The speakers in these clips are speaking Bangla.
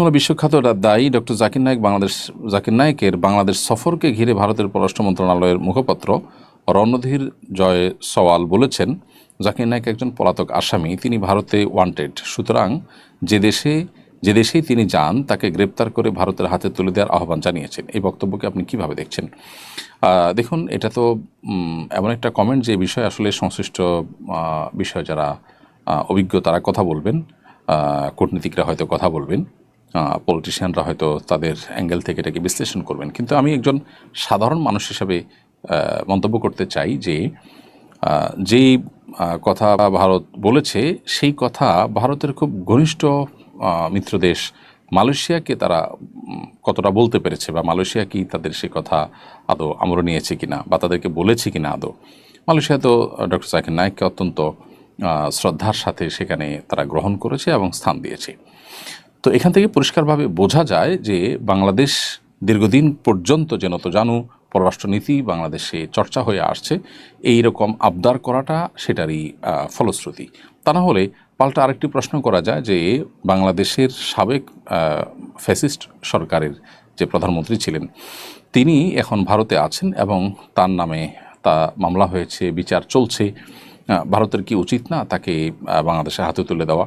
হলো বিশ্বখ্যাত দায়ী ডক্টর জাকির নায়ক বাংলাদেশ জাকির নায়কের বাংলাদেশ সফরকে ঘিরে ভারতের পররাষ্ট্র মন্ত্রণালয়ের মুখপাত্র রণধীর জয় সওয়াল বলেছেন, জাকির নায়ক একজন পলাতক আসামি, তিনি ভারতে ওয়ান্টেড সুতরাং যে দেশে যে দেশেই তিনি যান, তাকে গ্রেপ্তার করে ভারতের হাতে তুলে দেওয়ার আহ্বান জানিয়েছেন। এই বক্তব্যকে আপনি কীভাবে দেখছেন? দেখুন, এটা তো এমন একটা কমেন্ট যে বিষয়ে আসলে সংশ্লিষ্ট বিষয়ে যারা অভিজ্ঞ তারা কথা বলবেন কূটনীতিকরা হয়তো কথা বলবেন। পলিটিশিয়ানরা হয়তো তাদের অ্যাঙ্গেল থেকে এটাকে বিশ্লেষণ করবেন। কিন্তু আমি একজন সাধারণ মানুষ হিসাবে মন্তব্য করতে চাই যে যেই কথা ভারত বলেছে, সেই কথা ভারতের খুব ঘনিষ্ঠ মিত্র দেশ মালয়েশিয়াকে তারা কতটা বলতে পেরেছে বা মালয়েশিয়া কি তাদের সেই কথা আদৌ আমল নিয়েছে কিনা বা তাদেরকে বলেছে কিনা আদৌ? মালয়েশিয়া তো ডক্টর জাকির নায়েককে অত্যন্ত শ্রদ্ধার সাথে সেখানে তারা গ্রহণ করেছে এবং স্থান দিয়েছে। তো এখান থেকে পরিষ্কারভাবে বোঝা যায় যে বাংলাদেশ দীর্ঘদিন পর্যন্ত যেন তো জানু পররাষ্ট্রনীতি বাংলাদেশে চর্চা হয়ে আসছে এই রকম আবদার করাটা সেটারই ফলশ্রুতি। তা না হলে পাল্টা আরেকটি প্রশ্ন করা যায় যে বাংলাদেশের সাবেক ফ্যাসিস্ট সরকারের যে প্রধানমন্ত্রী ছিলেন, তিনি এখন ভারতে আছেন এবং তার নামে তা মামলা হয়েছে, বিচার চলছে। ভারতের কি উচিত না তাকে বাংলাদেশের হাতে তুলে দেওয়া?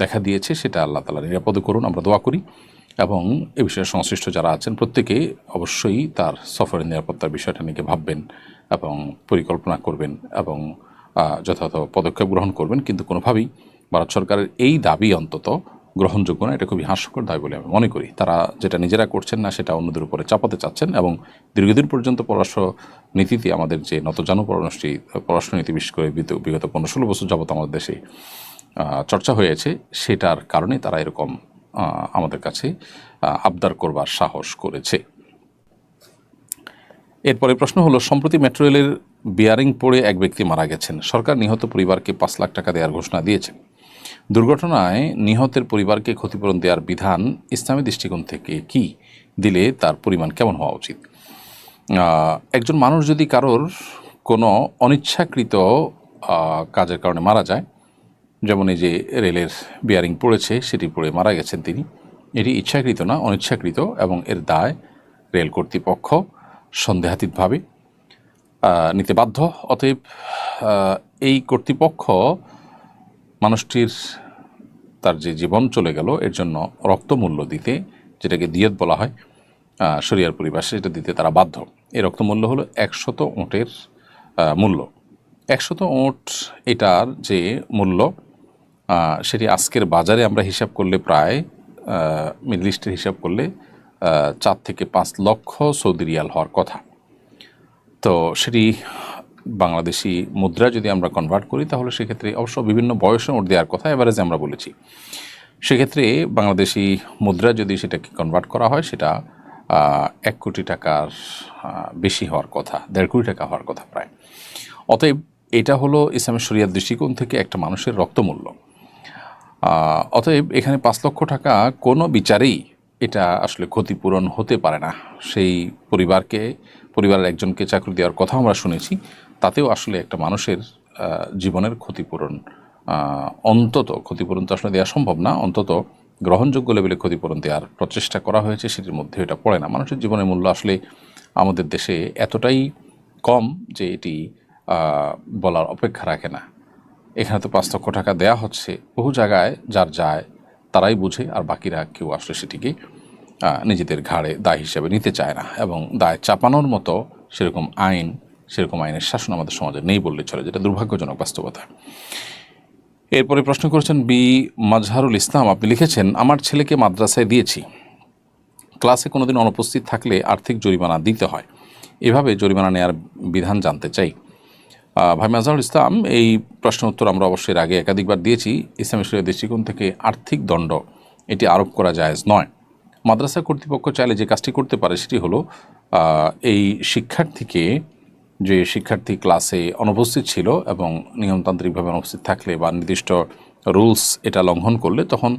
দেখা দিয়েছে, সেটা আল্লাহ তালা নিরাপদ করুন, আমরা দোয়া করি। এবং এ বিষয়ে সংশ্লিষ্ট যারা আছেন, প্রত্যেকে অবশ্যই তার সফরের নিরাপত্তার বিষয়টা নিয়ে ভাববেন এবং পরিকল্পনা করবেন এবং যথাযথ পদক্ষেপ গ্রহণ করবেন। কিন্তু কোনোভাবেই ভারত সরকারের এই দাবি অন্তত গ্রহণযোগ্য না, এটা খুবই হাস্যকর দাবি বলে আমি মনে করি। তারা যেটা নিজেরা করছেন না, সেটা অন্যদের উপরে চাপাতে চাচ্ছেন এবং দীর্ঘদিন পর্যন্ত পররাষ্ট্র নীতিতে আমাদের যে নতজানু পররাষ্ট্র পররাষ্ট্রনীতি, বিশেষ করে বিগত পনেরো ষোলো বছর যাবত আমাদের দেশে চর্চা হয়েছে, সেটার কারণে তারা এরকম আমাদের কাছে আবদার করবার সাহস করেছে। এরপরে প্রশ্ন হলো, সম্প্রতি মেট্রো রেলের বিয়ারিং পড়ে এক ব্যক্তি মারা গেছেন। সরকার নিহত পরিবারকে পাঁচ লাখ টাকা দেওয়ার ঘোষণা দিয়েছে। দুর্ঘটনায় নিহতের পরিবারকে ক্ষতিপূরণ দেওয়ার বিধান ইসলামী দৃষ্টিকোণ থেকে কি? দিলে তার পরিমাণ কেমন হওয়া উচিত? একজন মানুষ যদি কারোর কোনো অনিচ্ছাকৃত কাজের কারণে মারা যায় যেমন এই যে রেলের বিয়ারিং পড়েছে, সেটি পড়ে মারা গেছেন তিনি। এটি ইচ্ছাকৃত না, অনিচ্ছাকৃত এবং এর দায় রেল কর্তৃপক্ষ সন্দেহাতীতভাবে নিতে বাধ্য। অতএব এই কর্তৃপক্ষ মানুষটির, তার যে জীবন চলে গেল, এর জন্য রক্তমূল্য দিতে, যেটাকে দিয়ত বলা হয় শরিয়ার পরিভাষায় এটা দিতে তারা বাধ্য। এই রক্তমূল্য হলো একশত ওঁটের মূল্য। একশত ওঁট এটার যে মূল্য সেটি আজকের বাজারে আমরা হিসাব করলে প্রায় মিডল ইস্টের হিসাব করলে চার থেকে পাঁচ লক্ষ সৌদি রিয়াল হওয়ার কথা। তো সেটি বাংলাদেশি মুদ্রা যদি আমরা কনভার্ট করি, তাহলে সেক্ষেত্রে অবশ্য বিভিন্ন বয়সে ওর দেওয়ার কথা এভারেজে আমরা বলেছি। সেক্ষেত্রে বাংলাদেশি মুদ্রা যদি সেটাকে কনভার্ট করা হয়, সেটা এক কোটি টাকার বেশি হওয়ার কথা, দেড় কোটি টাকা হওয়ার কথা প্রায়। অতএব এটা হলো ইসলামের শরিয়ার দৃষ্টিকোণ থেকে একটা মানুষের রক্তমূল্য। অতএব এখানে পাঁচ লক্ষ টাকা কোনো বিচারেই এটা আসলে ক্ষতিপূরণ হতে পারে না। সেই পরিবারকে, পরিবারের একজনকে চাকরি দেওয়ার কথা আমরা শুনেছি। তাতেও আসলে একটা মানুষের জীবনের ক্ষতিপূরণ অন্তত ক্ষতিপূরণ তো আসলে দেওয়া সম্ভব না, অন্তত গ্রহণযোগ্য লেভেলে ক্ষতিপূরণ দেওয়ার প্রচেষ্টা করা হয়েছে, সেটির মধ্যে এটা পড়ে না। মানুষের জীবনের মূল্য আসলে আমাদের দেশে এতটাই কম যে এটি বলার অপেক্ষা রাখে না। এখানে তো পাঁচ লক্ষ টাকা দেয়া হচ্ছে। বহু জায়গায় যার যায়, তারাই বুঝে, আর বাকিরা কেউ আসলে সেটিকে নিজেদের ঘাড়ে দায় হিসেবে নিতে চায় না। এবং দায় চাপানোর মতো সেরকম আইন, সেরকম আইনের শাসন আমাদের সমাজে নেই বললে চলে, যেটা দুর্ভাগ্যজনক বাস্তবতা। এরপরে প্রশ্ন করেছেন, বি, মাজহারুল ইসলাম, আপনি লিখেছেন, আমার ছেলেকে মাদ্রাসায় দিয়েছি। ক্লাসে কোনোদিন অনুপস্থিত থাকলে আর্থিক জরিমানা দিতে হয়। এভাবে জরিমানা নেওয়ার বিধান জানতে চাই। ভাই মাজহারুল ইসলাম, এই প্রশ্ন উত্তর আমরা অবশ্যই আগে একাধিকবার দিয়েছি। ইসলামী শরীয় দৃষ্টিকোণ থেকে আর্থিক দণ্ড, এটি আরোপ করা জায়েজ নয়। মাদ্রাসা কর্তৃপক্ষ চাইলে যে কাজটি করতে পারে সেটি হলো এই শিক্ষার্থীকে যে শিক্ষার্থী ক্লাসে অনুপস্থিত ছিল এবং নিয়মতান্ত্রিকভাবে অনুপস্থিত থাকলে বা নির্দিষ্ট রুলস এটা লঙ্ঘন করলে তখন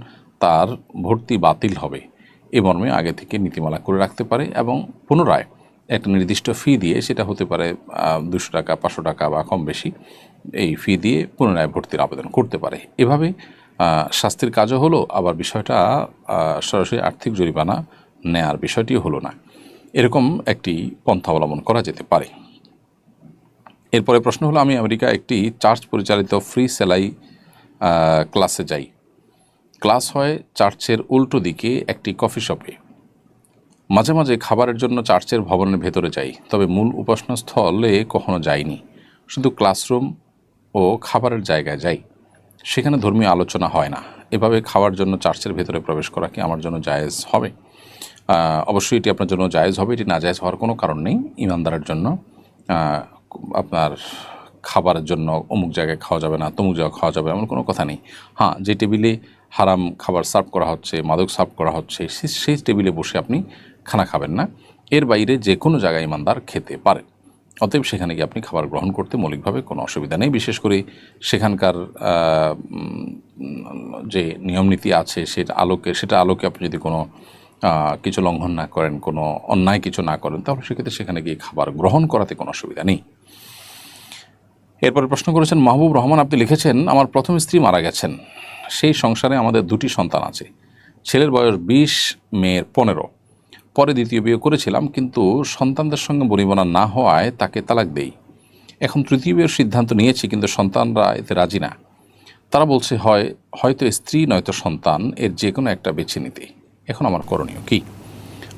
তার ভর্তি বাতিল হবে। এ মর্মে আগে থেকে নীতিমালা করে রাখতে পারে এবং পুনরায় একটা নির্দিষ্ট ফি দিয়ে সেটা হতে পারে দুশো টাকা, পাঁচশো টাকা বা কম বেশি, এই ফি দিয়ে পুনরায় ভর্তির আবেদন করতে পারে। এভাবে শাস্তির কাজও হলো, আবার বিষয়টা সরাসরি আর্থিক জরিমানা নেয়ার বিষয়টিও হলো না। এরকম একটি পন্থা অবলম্বন করা যেতে পারে। এরপরে প্রশ্ন হলো, আমি আমেরিকা একটি চার্চ পরিচালিত ফ্রি সেলাই ক্লাসে যাই। ক্লাস হয় চার্চের উল্টো দিকে একটি কফি শপে। মাঝে মাঝে খাবারের জন্য চার্চের ভবনের ভেতরে যাই, তবে মূল উপাসনাস্থলে কখনো যাইনি, শুধু ক্লাসরুম ও খাবারের জায়গায় যাই। সেখানে ধর্মীয় আলোচনা হয় না। এভাবে খাওয়ার জন্য চার্চের ভেতরে প্রবেশ করা কি আমার জন্য জায়েজ হবে? অবশ্যই এটি আপনার জন্য জায়েজ হবে। এটি না জায়েজ হওয়ার কোনো কারণ নেই। ইমানদারের জন্য আপনার খাবারের জন্য অমুক জায়গায় খাওয়া যাবে না, তমুক জায়গায় খাওয়া যাবে এমন কোনো কথা নেই। হ্যাঁ যে টেবিলে হারাম খাবার সার্ভ করা হচ্ছে, মাদক সার্ভ করা হচ্ছে সেই টেবিলে বসে আপনি খানা খাবেন না। এর বাইরে যে কোনো জায়গায় ইমানদার খেতে পারে। অতএব সেখানে গিয়ে আপনি খাবার গ্রহণ করতে মৌলিকভাবে কোনো অসুবিধা নেই। বিশেষ করে সেখানকার যে নিয়মনীতি আছে, সেটা আলোকে সেটা আলোকে আপনি যদি কোনো কিছু লঙ্ঘন না করেন, কোনো অন্যায় কিছু না করেন, তাহলে সেক্ষেত্রে সেখানে গিয়ে খাবার গ্রহণ করাতে কোনো অসুবিধা নেই। এরপরে প্রশ্ন করেছেন, মাহবুব রহমান, আপনি লিখেছেন, আমার প্রথম স্ত্রী মারা গেছেন। সেই সংসারে আমাদের দুটি সন্তান আছে। ছেলের বয়স বিশ, মেয়ের পনেরো। পরে দ্বিতীয় বিয়ে করেছিলাম, কিন্তু সন্তানদের সঙ্গে বনিবনা না হওয়ায় তাকে তালাক দেই। এখন তৃতীয় বিয়ের সিদ্ধান্ত নিয়েছি, কিন্তু সন্তানরা এতে রাজি না। তারা বলছে, হয়, হয়তো স্ত্রী, নয়তো সন্তান, এর যে কোনো একটা বেছে নিতে। এখন আমার করণীয় কী?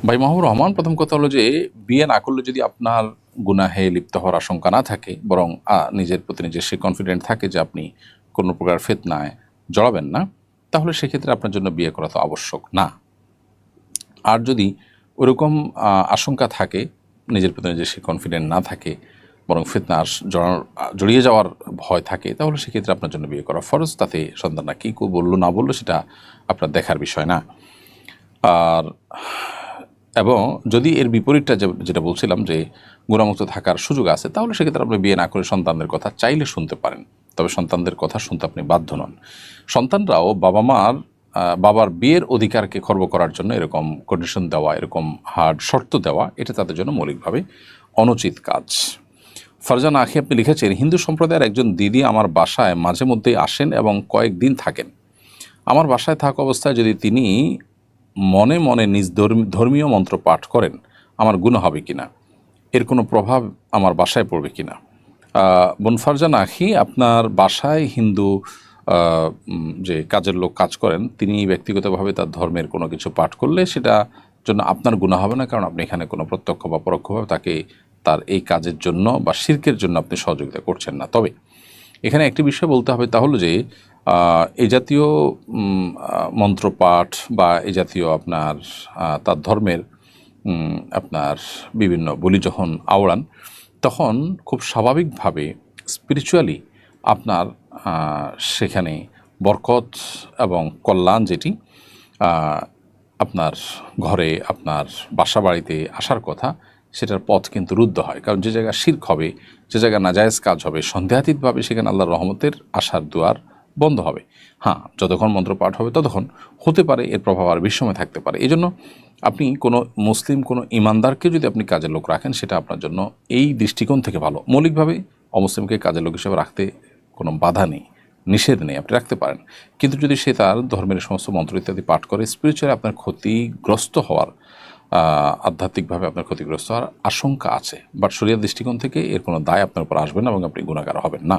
ভাই মাহবুব রহমান, প্রথম কথা হলো যে, বিয়ে না করলে যদি আপনার গুনাহে লিপ্ত হওয়ার আশঙ্কা না থাকে, বরং নিজের প্রতি নিজের সে কনফিডেন্ট থাকে যে আপনি কোনো প্রকার ফেতনায় জড়াবেন না, তাহলে সেক্ষেত্রে আপনার জন্য বিয়ে করা তো আবশ্যক না। আর যদি ওরকম আশঙ্কা থাকে, নিজের প্রতি নিজের সে কনফিডেন্ট না থাকে, বরং ফিতনা জড়িয়ে যাওয়ার ভয় থাকে, তাহলে সেক্ষেত্রে আপনার জন্য বিয়ে করা ফরজ। তাতে সন্তানরা কী বলল না বলল সেটা আপনার দেখার বিষয় না। আর, এবং যদি এর বিপরীতটা যেটা বলছিলাম যে, গুণামুক্ত থাকার সুযোগ আছে, তাহলে সেক্ষেত্রে আপনি বিয়ে না করে সন্তানদের কথা চাইলে শুনতে পারেন। তবে সন্তানদের কথা শুনতে আপনি বাধ্য নন। সন্তানরাও বাবা মার বাবার বিয়ের অধিকারকে খর্ব করার জন্য এরকম কন্ডিশন দেওয়া, এরকম হার্ড শর্ত দেওয়া, এটা তাদের জন্য মৌলিকভাবে অনুচিত কাজ। ফারজান, আখি আপনি লিখেছেন, হিন্দু সম্প্রদায়ের একজন দিদি আমার বাসায় মাঝে মধ্যেই আসেন এবং কয়েকদিন থাকেন। আমার বাসায় থাকা অবস্থায় যদি তিনি মনে মনে নিজ ধর্ম- ধর্মীয় মন্ত্র পাঠ করেন, আমার গুণ হবে কিনা? এর কোনো প্রভাব আমার বাসায় পড়বে কিনা? বোন বনফারজান আখি, আপনার বাসায় হিন্দু যে কাজের লোক কাজ করেন, তিনি ব্যক্তিগতভাবে তার ধর্মের কোনো কিছু পাঠ করলে সেটা জন্য আপনার গুণা হবে না, কারণ আপনি এখানে কোনো প্রত্যক্ষ বা পরোক্ষভাবে তাকে তার এই কাজের জন্য বা শির্কের জন্য আপনি সহযোগিতা করছেন না। তবে এখানে একটি বিষয় বলতে হবে তা তাহলে যে এই জাতীয় মন্ত্রপাঠ বা এ জাতীয় আপনার তার ধর্মের আপনার বিভিন্ন বলি যখন আওড়ান, তখন খুব স্বাভাবিকভাবে স্পিরিচুয়ালি আপনার সেখানে বরকত এবং কল্যাণ যেটি আপনার ঘরে, আপনার বাসা বাড়িতে আসার কথা, সেটার পথ কিন্তু রুদ্ধ হয়। কারণ যে জায়গায় শির্ক হবে, যে জায়গায় নাজায়েজ কাজ হবে, সন্দেহাতীতভাবে সেখানে আল্লাহর রহমতের আসার দুয়ার বন্ধ হবে। হ্যাঁ যতক্ষণ মন্ত্র পাঠ হবে ততক্ষণ হতে পারে, এর প্রভাব আর বিশ্বময় থাকতে পারে। এই জন্য আপনি কোনো মুসলিম, কোনো ইমানদারকে যদি আপনি কাজের লোক রাখেন, সেটা আপনার জন্য এই দৃষ্টিকোণ থেকে ভালো। মৌলিকভাবে অমুসলিমকে কাজের লোক হিসেবে রাখতে কোনো বাধা নেই, নিষেধ নেই, আপনি রাখতে পারেন। কিন্তু যদি সে তার ধর্মের সমস্ত মন্ত্র ইত্যাদি পাঠ করে স্পিরিচুয়ালি আপনার ক্ষতিগ্রস্ত হওয়ার আধ্যাত্মিকভাবে আপনার ক্ষতিগ্রস্ত হওয়ার আশঙ্কা আছে। বাট শরিয়ার দৃষ্টিকোণ থেকে এর কোনো দায় আপনার উপর আসবে না এবং আপনি গুণাকার হবেন না।